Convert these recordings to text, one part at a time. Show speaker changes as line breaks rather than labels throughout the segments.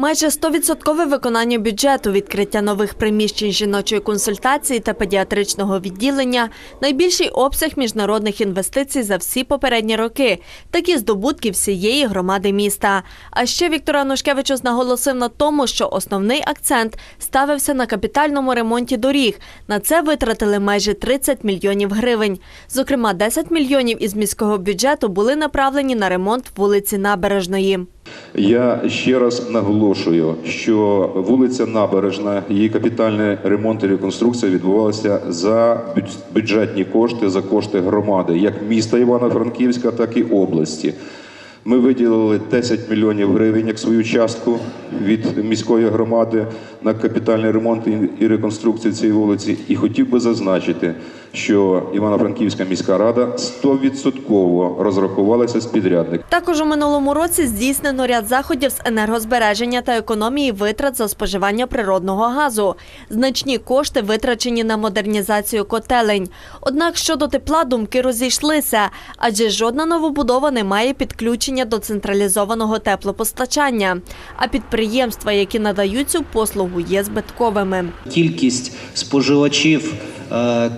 Майже 100% виконання бюджету, відкриття нових приміщень жіночої консультації та педіатричного відділення, найбільший обсяг міжнародних інвестицій за всі попередні роки. Такі здобутки всієї громади міста. А ще Віктор Анушкевичус наголосив на тому, що основний акцент ставився на капітальному ремонті доріг. На це витратили майже 30 мільйонів гривень. Зокрема, 10 мільйонів із міського бюджету були направлені на ремонт вулиці Набережної.
Я ще раз наголошую, що вулиця Набережна, її капітальний ремонт і реконструкція відбувалася за бюдж- бюджетні кошти, за кошти громади, як міста Івано-Франківська, так і області. Ми виділили 10 мільйонів гривень як свою частку від міської громади на капітальний ремонт і- реконструкцію цієї вулиці. І хотів би зазначити, що Івано-Франківська міська рада 100% розрахувалася з підрядником.
Також у минулому році здійснено ряд заходів з енергозбереження та економії витрат за споживання природного газу. Значні кошти витрачені на модернізацію котелень. Однак щодо тепла думки розійшлися, адже жодна новобудова не має підключення до централізованого теплопостачання. А підприємства, які надають цю послугу, є збитковими.
Кількість споживачів е,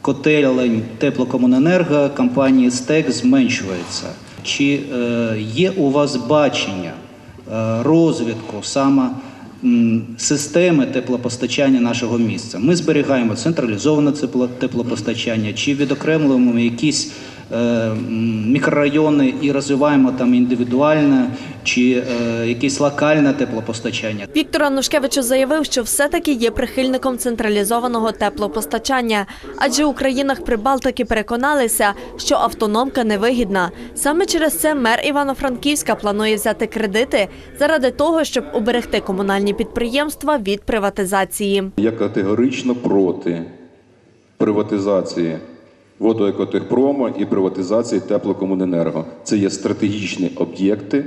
котелень теплокомуненерго компанії СТЕК зменшується. Чи е, є у вас бачення е, розвитку саме системи теплопостачання нашого місця? Ми зберігаємо централізоване теплопостачання чи відокремлюємо якісь мікрорайони і розвиваємо там індивідуальне чи е, якесь локальне теплопостачання?
Віктор Анушкевичу заявив, що все-таки є прихильником централізованого теплопостачання, адже у країнах Прибалтики переконалися, що автономка невигідна. Саме через це мер Івано-Франківська планує взяти кредити заради того, щоб уберегти комунальні підприємства від приватизації.
Я категорично проти приватизації водоекотехпрому і приватизації теплокомуненерго. Це є стратегічні об'єкти,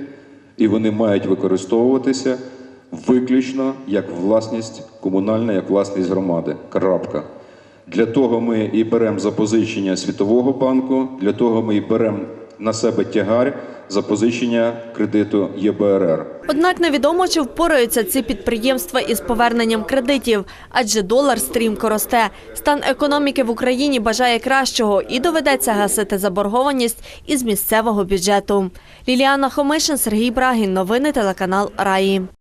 і вони мають використовуватися виключно як власність комунальна, як власність громади. Крапка. Для того ми і беремо запозичення Світового банку, для того ми і беремо на себе тягар запозичення кредиту ЄБРР.
Однак невідомо, чи впораються ці підприємства із поверненням кредитів, адже долар стрімко росте. Стан економіки в Україні бажає кращого і доведеться гасити заборгованість із місцевого бюджету. Ліліана Хомишин, Сергій Брагін. Новини телеканал Раї.